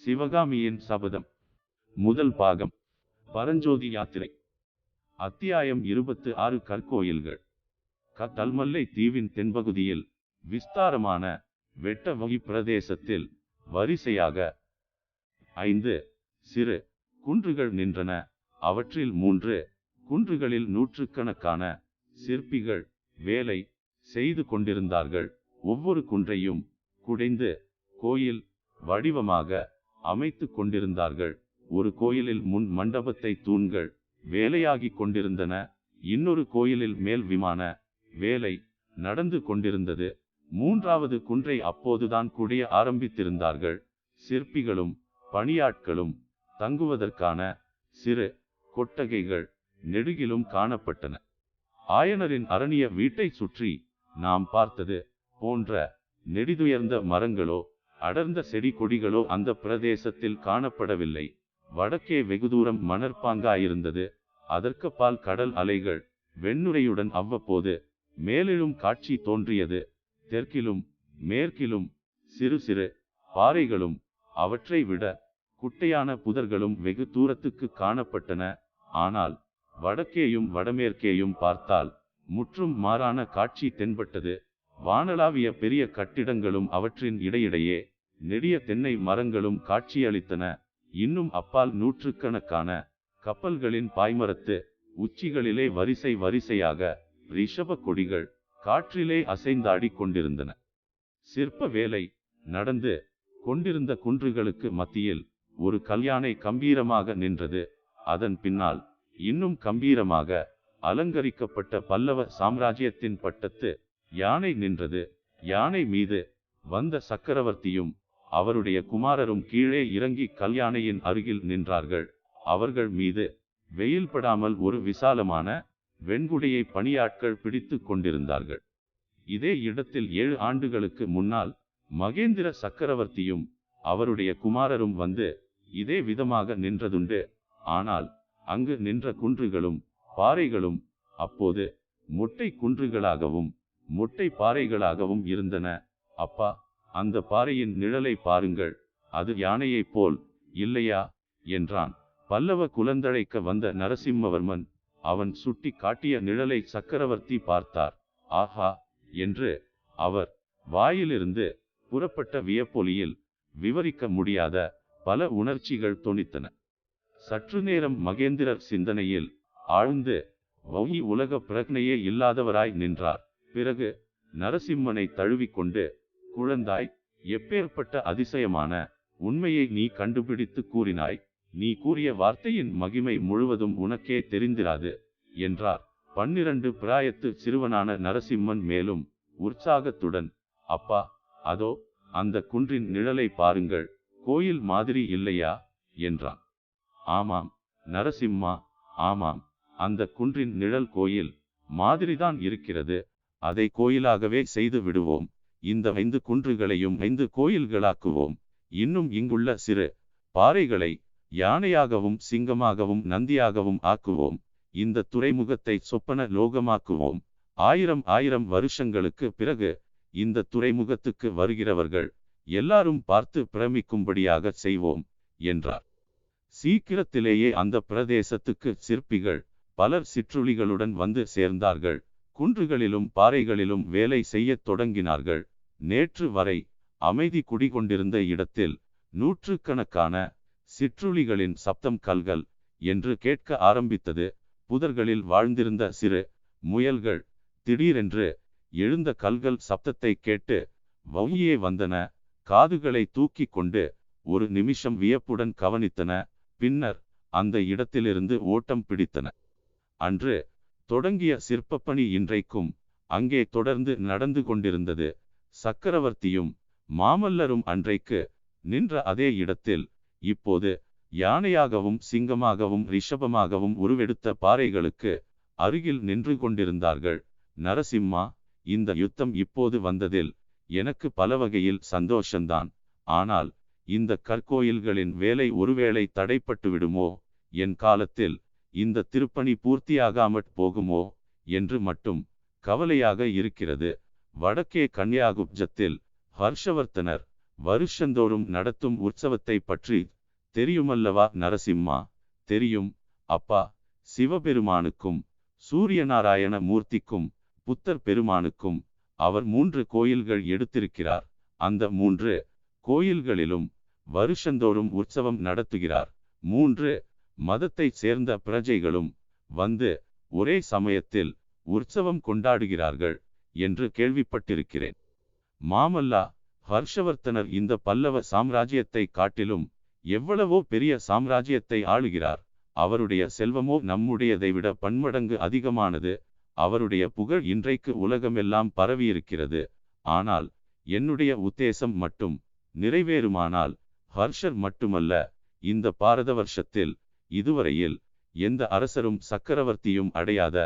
சிவகாமியின் சபதம். முதல் பாகம். பரஞ்சோதி யாத்திரை. அத்தியாயம் இருபத்து ஆறு. கற்கோயில்கள். கத்தல்மல்லை தீவின் தென்பகுதியில் விஸ்தாரமான வெட்ட வகி பிரதேசத்தில் வரிசையாக ஐந்து சிறு குன்றுகள் நின்றன. அவற்றில் மூன்று குன்றுகளில் நூற்றுக்கணக்கான சிற்பிகள் வேலை செய்து கொண்டிருந்தார்கள். ஒவ்வொரு குன்றையும் குடைந்து கோயில் வடிவமாக அமைத்து கொண்டிருந்தார்கள். ஒரு கோயிலில் முன் மண்டபத்தை தூண்கள் வேலையாகி கொண்டிருந்தன. இன்னொரு கோயிலில் மேல் விமான வேலை நடந்து கொண்டிருந்தது. மூன்றாவது குன்றை அப்போதுதான் குடைய ஆரம்பித்திருந்தார்கள். சிற்பிகளும் பணியாட்களும் தங்குவதற்கான சிறு கொட்டகைகள் நெடுகிலும் காணப்பட்டன. ஆயனரின் அரணிய வீட்டை சுற்றி நாம் பார்த்தது போன்ற நெடிதுயர்ந்த மரங்களோ அடர்ந்த செடி கொடிகளோ அந்த பிரதேசத்தில் காணப்படவில்லை. வடக்கே வெகு தூரம் அதற்கு பால் கடல் அலைகள் வெண்ணுரையுடன் அவ்வப்போது மேலெழும் காட்சி தோன்றியது. தெற்கிலும் மேற்கிலும் சிறு சிறு பாறைகளும் அவற்றை விட குட்டையான புதர்களும் வெகு தூரத்துக்கு காணப்பட்டன. ஆனால் வடக்கேயும் வடமேற்கேயும் பார்த்தால் முற்றும் மாறான காட்சி தென்பட்டது. வானளாவிய பெரிய கட்டிடங்களும் அவற்றின் இடையிடையே நெடிய தென்னை மரங்களும் காட்சியளித்தன. இன்னும் அப்பால் நூற்றுக்கணக்கான கப்பல்களின் பாய்மரத்து உச்சிகளிலே வரிசை வரிசையாக ரிஷப கொடிகள் காற்றிலே அசைந்தாடிக் கொண்டிருந்தன. சிற்ப வேலை நடந்து கொண்டிருந்த குன்றுகளுக்கு மத்தியில் ஒரு கல்யாணை கம்பீரமாக நின்றது. அதன் பின்னால் இன்னும் கம்பீரமாக அலங்கரிக்கப்பட்ட பல்லவ சாம்ராஜ்யத்தின் பட்டத்து யானை நின்றது. யானை மீது வந்த சக்கரவர்த்தியும் அவருடைய குமாரரும் கீழே இறங்கி கல்யாணையின் அருகில் நின்றார்கள். அவர்கள் மீது வெயில் படாமல் ஒரு விசாலமான வெண்குடையை பணியாட்கள் பிடித்து கொண்டிருந்தார்கள். இதே இடத்தில் ஏழு ஆண்டுகளுக்கு முன்னால் மகேந்திர சக்கரவர்த்தியும் அவருடைய குமாரரும் வந்து இதே விதமாக நின்றதுண்டு. ஆனால் அங்கு நின்ற குன்றுகளும் பாறைகளும் அப்போது மொட்டை குன்றுகளாகவும் முட்டை பாறைகளாகவும் இருந்தன. அப்பா அந்த பாறையின் நிழலை பாருங்கள் அது யானையைப் போல் இல்லையா? என்றான். பல்லவ குலந்தழைக்க வந்த நரசிம்மவர்மன் அவன் சுட்டி காட்டிய நிழலை சக்கரவர்த்தி பார்த்தார். ஆஹா! என்று அவர் வாயிலிருந்து புறப்பட்ட வியப்பொலியில் விவரிக்க முடியாத பல உணர்ச்சிகள் தொனித்தன. சற்று நேரம் மகேந்திரர் சிந்தனையில் ஆழ்ந்து வௌயி உலக பிரக்னையே இல்லாதவராய் நின்றார். பிறகு நரசிம்மனை தழுவிக்கொண்டு குழந்தாய் எப்பேற்பட்ட அதிசயமான உண்மையை நீ கண்டுபிடித்து கூறினாய் நீ கூறிய வார்த்தையின் மகிமை முழுவதும் உனக்கே தெரிந்திராது என்றார். பன்னிரண்டு பிராயத்து சிறுவனான நரசிம்மன் மேலும் உற்சாகத்துடன் அப்பா அதோ அந்த குன்றின் நிழலை பாருங்கள் கோயில் மாதிரி இல்லையா? என்றான். ஆமாம் நரசிம்மா ஆமாம் அந்த குன்றின் நிழல் கோயில் மாதிரிதான் இருக்கிறது அதை கோயிலாகவே செய்து விடுவோம் இந்த ஐந்து குன்றுகளையும் ஐந்து கோயில்களாக்குவோம். இன்னும் இங்குள்ள சிறு பாறைகளை யானையாகவும் சிங்கமாகவும் நந்தியாகவும் ஆக்குவோம். இந்த துறைமுகத்தை சொப்பன லோகமாக்குவோம். ஆயிரம் ஆயிரம் வருஷங்களுக்கு பிறகு இந்த துறைமுகத்துக்கு வருகிறவர்கள் எல்லாரும் பார்த்து பிரமிக்கும்படியாக செய்வோம் என்றார். சீக்கிரத்திலேயே அந்த பிரதேசத்துக்கு சிற்பிகள் பலர் சிற்றுளிகளுடன் வந்து சேர்ந்தார்கள். குன்றுகளிலும் பாறைகளிலும் வேலை செய்யத் தொடங்கினார்கள். நேற்று வரை அமைதி குடிகொண்டிருந்த இடத்தில் நூற்றுக்கணக்கான சிற்றுளிகளின் சப்தம் கல்கள் என்று கேட்க ஆரம்பித்தது. புதர்களில் வாழ்ந்திருந்த சிறு முயல்கள் திடீரென்று எழுந்த கல்கள் சப்தத்தை கேட்டு வவுயே வந்தன. காதுகளை தூக்கி கொண்டு ஒரு நிமிஷம் வியப்புடன் கவனித்தன. பின்னர் அந்த இடத்திலிருந்து ஓட்டம் பிடித்தன. அன்று தொடங்கிய சிற்பப்பணி இன்றைக்கும் அங்கே தொடர்ந்து நடந்து கொண்டிருந்தது. சக்கரவர்த்தியும் மாமல்லரும் அன்றைக்கு நின்ற அதே இடத்தில் இப்போது யானையாகவும் சிங்கமாகவும் ரிஷபமாகவும் உருவெடுத்த பாறைகளுக்கு அருகில் நின்று கொண்டிருந்தார்கள். நரசிம்மா இந்த யுத்தம் இப்போது வந்ததில் எனக்கு பல வகையில் சந்தோஷந்தான். ஆனால் இந்த கற்கோயில்களின் வேலை ஒருவேளை தடைப்பட்டு விடுமோ என் காலத்தில் இந்த திருப்பணி பூர்த்தியாகாமற் போகுமோ என்று மட்டும் கவலையாக இருக்கிறது. வடக்கே கன்யாகுப்ஜத்தில் ஹர்ஷவர்த்தனர் வருஷந்தோறும் நடத்தும் உற்சவத்தை பற்றி தெரியுமல்லவா நரசிம்மா? தெரியும். அப்பா சிவபெருமானுக்கும் சூரியநாராயண மூர்த்திக்கும் புத்தர் பெருமானுக்கும் அவர் மூன்று கோயில்கள் எடுத்திருக்கிறார். அந்த மூன்று கோயில்களிலும் வருஷந்தோறும் உற்சவம் நடத்துகிறார். மூன்று மதத்தைச் சேர்ந்த பிரஜைகளும் வந்து ஒரே சமயத்தில் உற்சவம் கொண்டாடுகிறார்கள் என்று கேள்விப்பட்டிருக்கிறேன். மாமல்லா ஹர்ஷவர்த்தனர் இந்த பல்லவ சாம்ராஜ்யத்தை காட்டிலும் எவ்வளவோ பெரிய சாம்ராஜ்யத்தை ஆளுகிறார். அவருடைய செல்வமோ நம்முடையதை விட பன்மடங்கு அதிகமானது. அவருடைய புகழ் இன்றைக்கு உலகமெல்லாம் பரவியிருக்கிறது. ஆனால் என்னுடைய உத்தேசம் மட்டும் நிறைவேறுமானால் ஹர்ஷர் மட்டுமல்ல இந்த பாரத வருஷத்தில் இதுவரையில் எந்த அரசரும் சக்கரவர்த்தியும் அடையாத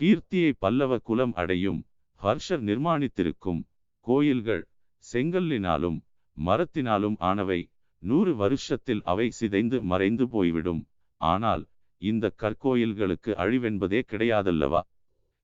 கீர்த்தியை பல்லவ குலம் அடையும் ஹர்ஷர் நிர்மாணித்திருக்கும் கோயில்கள் செங்கல்லினாலும் மரத்தினாலும் ஆனவை நூறு வருஷத்தில் அவை சிதைந்து மறைந்து போய்விடும். ஆனால் இந்த கற்கோயில்களுக்கு அழிவென்பதே கிடையாதல்லவா?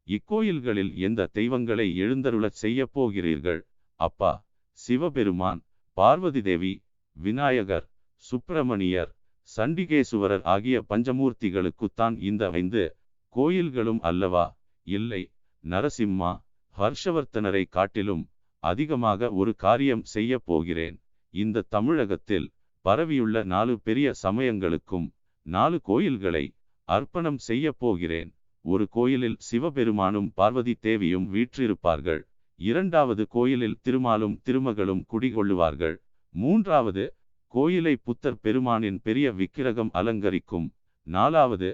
இக்கோயில்களில் எந்த தெய்வங்களை எழுந்தருளச் செய்ய போகிறீர்கள்? அப்பா சிவபெருமான் பார்வதி தேவி விநாயகர் சுப்பிரமணியர் சண்டிகேசுவரர் ஆகிய பஞ்சமூர்த்திகளுக்குத்தான் இந்த ஐந்து கோயில்களும் அல்லவா? இல்லை. நரசிம்மா ஹர்ஷவர்த்தனரை காட்டிலும் அதிகமாக ஒரு காரியம் செய்ய போகிறேன். இந்த தமிழகத்தில் பரவியுள்ள நாலு பெரிய சமயங்களுக்கும் நாலு கோயில்களை அர்ப்பணம் செய்ய போகிறேன். ஒரு கோயிலில் சிவபெருமானும் பார்வதி தேவியும் வீற்றிருப்பார்கள். இரண்டாவது கோயிலில் திருமாலும் திருமகளும் குடிகொள்ளுவார்கள். மூன்றாவது கோயிலை புத்தர் பெருமானின் பெரிய விக்கிரகம் அலங்கரிக்கும். நாலாவது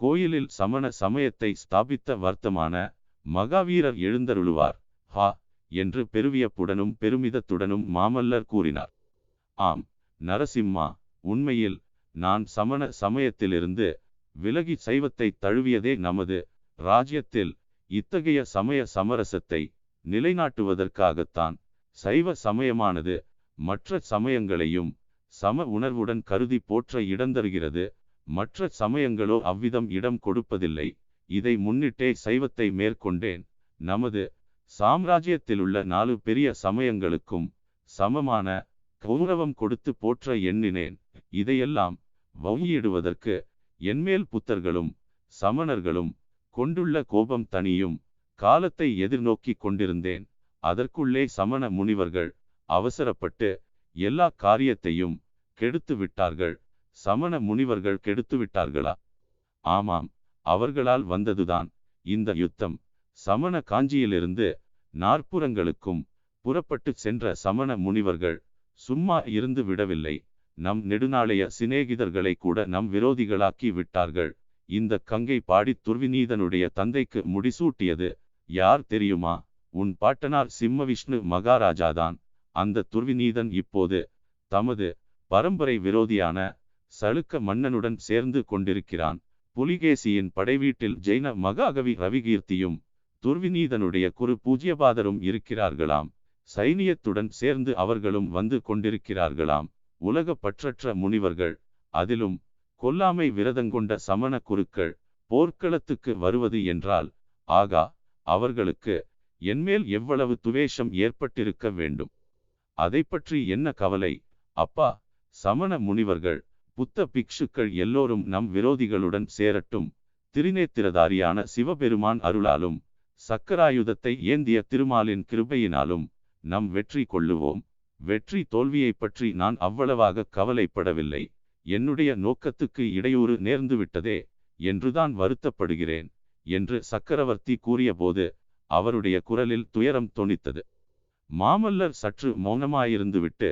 கோயிலில் சமண சமயத்தை ஸ்தாபித்த வர்த்தமான மகாவீரர் எழுந்தருளுவார். ஹா! என்று பெருவியப்புடனும் பெருமிதத்துடனும் மாமல்லர் கூறினார். ஆம் நரசிம்மா உண்மையில் நான் சமண சமயத்திலிருந்து விலகி சைவத்தை தழுவியதே நமது ராஜ்யத்தில் இத்தகைய சமய சமரசத்தை நிலைநாட்டுவதற்காகத்தான் சைவ சமயமானது மற்ற சமயங்களையும் சம உணர்வுடன் கருதி போற்ற இடந்தருகிறது. மற்ற சமயங்களோ அவ்விதம் இடம் கொடுப்பதில்லை. இதை முன்னிட்டே சைவத்தை மேற்கொண்டேன். நமது சாம்ராஜ்யத்திலுள்ள நாலு பெரிய சமயங்களுக்கும் சமமான கௌரவம் கொடுத்து போற்ற எண்ணினேன். இதையெல்லாம் வங்கியிடுவதற்கு என்மேல் புத்தர்களும் சமணர்களும் கொண்டுள்ள கோபம் தனியும் காலத்தை எதிர்நோக்கி கொண்டிருந்தேன். அதற்குள்ளே சமண முனிவர்கள் அவசரப்பட்டு எல்லா காரியத்தையும் கெடுத்து விட்டார்கள் சமண முனிவர்கள் கெடுத்து விட்டார்களா ஆமாம் அவர்களால் வந்ததுதான். இந்த யுத்தம் சமண காஞ்சியிலிருந்து நாற்புறங்களுக்கும் புறப்பட்டு சென்ற சமண முனிவர்கள் சும்மா இருந்து விடவில்லை. நம் நெடுநாளைய சிநேகிதர்களை கூட நம் விரோதிகளாக்கி விட்டார்கள். இந்த கங்கை பாடி துர்விநீதனுடைய தந்தைக்கு முடிசூட்டியது யார் தெரியுமா? உன் பாட்டனார் சிம்மவிஷ்ணு மகாராஜாதான். அந்த துர்விநீதன் இப்போது தமது பரம்பரை விரோதியான சளுக்க மன்னனுடன் சேர்ந்து கொண்டிருக்கிறான். புலிகேசியின் படைவீட்டில் ஜெயின மகாகவி ரவிகீர்த்தியும் துர்விநீதனுடைய குரு பூஜ்யபாதரும் இருக்கிறார்களாம். சைனியத்துடன் சேர்ந்து அவர்களும் வந்து கொண்டிருக்கிறார்களாம். உலக பற்றற்ற முனிவர்கள் அதிலும் கொல்லாமை விரதங்கொண்ட சமண குருக்கள் போர்க்களத்துக்கு வருவது என்றால் ஆகா அவர்களுக்கு என்மேல் எவ்வளவு துவேஷம் ஏற்பட்டிருக்க வேண்டும்? அதை பற்றி என்ன கவலை? அப்பா சமண முனிவர்கள் புத்த பிக்ஷுக்கள் எல்லோரும் நம் விரோதிகளுடன் சேரட்டும். திருநேத்திரதாரியான சிவபெருமான் அருளாலும் சக்கராயுதத்தை ஏந்திய திருமாலின் கிருபையினாலும் நம் வெற்றி கொள்ளுவோம். வெற்றி தோல்வியை பற்றி நான் அவ்வளவாக கவலைப்படவில்லை. என்னுடைய நோக்கத்துக்கு இடையூறு நேர்ந்துவிட்டதே என்றுதான் வருத்தப்படுகிறேன் என்று சக்கரவர்த்தி கூறியபோது அவருடைய குரலில் துயரம் தொனித்தது. மாமல்லர் சற்று மௌனமாயிருந்துவிட்டு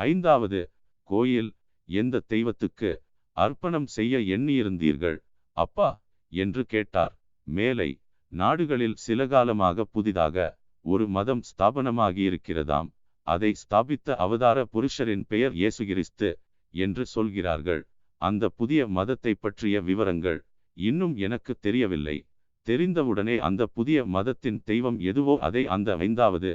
ஐந்தாவது கோயில் எந்த தெய்வத்துக்கு அர்ப்பணம் செய்ய எண்ணியிருந்தீர்கள்? அப்பா! என்று கேட்டார். மேலை நாடுகளில் சில காலமாக புதிதாக ஒரு மதம் ஸ்தாபனமாகியிருக்கிறதாம். அதை ஸ்தாபித்த அவதார புருஷரின் பெயர் இயேசுகிறிஸ்து என்று சொல்கிறார்கள். அந்த புதிய மதத்தை பற்றிய விவரங்கள் இன்னும் எனக்கு தெரியவில்லை. தெரிந்தவுடனே அந்த புதிய மதத்தின் தெய்வம் எதுவோ அதை அந்த ஐந்தாவது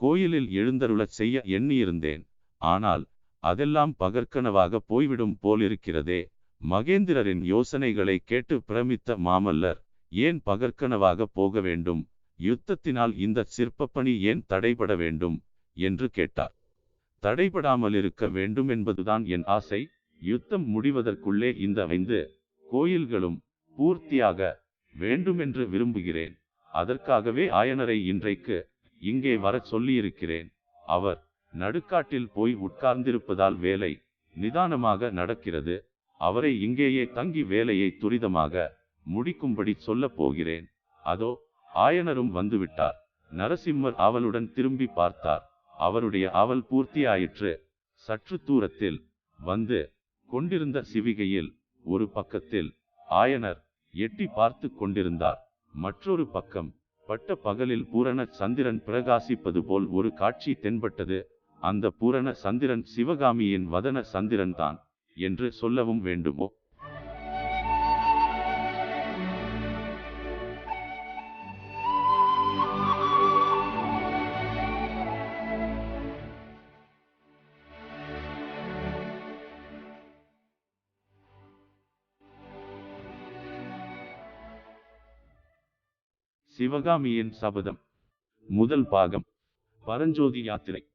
கோயிலில் எழுந்தருளச் செய்ய எண்ணியிருந்தேன். ஆனால் அதெல்லாம் பகற்கனவாக போய்விடும் போலிருக்கிறதே. மகேந்திரரின் யோசனைகளை கேட்டு பிரமித்த மாமல்லர் ஏன் பகற்கனவாக போக வேண்டும்? யுத்தத்தினால் இந்த சிற்பப்பணி ஏன் தடைபட வேண்டும் என்று கேட்டார். தடைபடாமல் இருக்க வேண்டும் என்பதுதான் என் ஆசை. யுத்தம் முடிவதற்குள்ளே இந்த ஐந்து கோயில்களும் பூர்த்தியாக வேண்டுமென்று விரும்புகிறேன். அதற்காகவே ஆயனரை இன்றைக்கு இங்கே வரச் சொல்லியிருக்கிறேன் அவர் நடுக்காட்டில் போய் உட்கார்ந்திருப்பதால் வேலை நிதானமாக நடக்கிறது. அவரை இங்கேயே தங்கி வேலையை துரிதமாக முடிக்கும்படி சொல்லப் போகிறேன். அதோ ஆயனரும் வந்துவிட்டார். நரசிம்மர் அவளுடன் திரும்பி பார்த்தார். அவருடைய அவல் பூர்த்தியாயிற்று. சற்று தூரத்தில் வந்து கொண்டிருந்த சிவிகையில் ஒரு பக்கத்தில் ஆயனர் எட்டி பார்த்து கொண்டிருந்தார். மற்றொரு பக்கம் பட்ட பகலில் பூரண சந்திரன் பிரகாசிப்பது போல் ஒரு காட்சி தென்பட்டது. அந்த பூரண சந்திரன் சிவகாமியின் வதன சந்திரன் தான் என்று சொல்லவும் வேண்டுமோ? சிவகாமியின் சபதம் முதல் பாகம் பரஞ்சோதி யாத்திரை.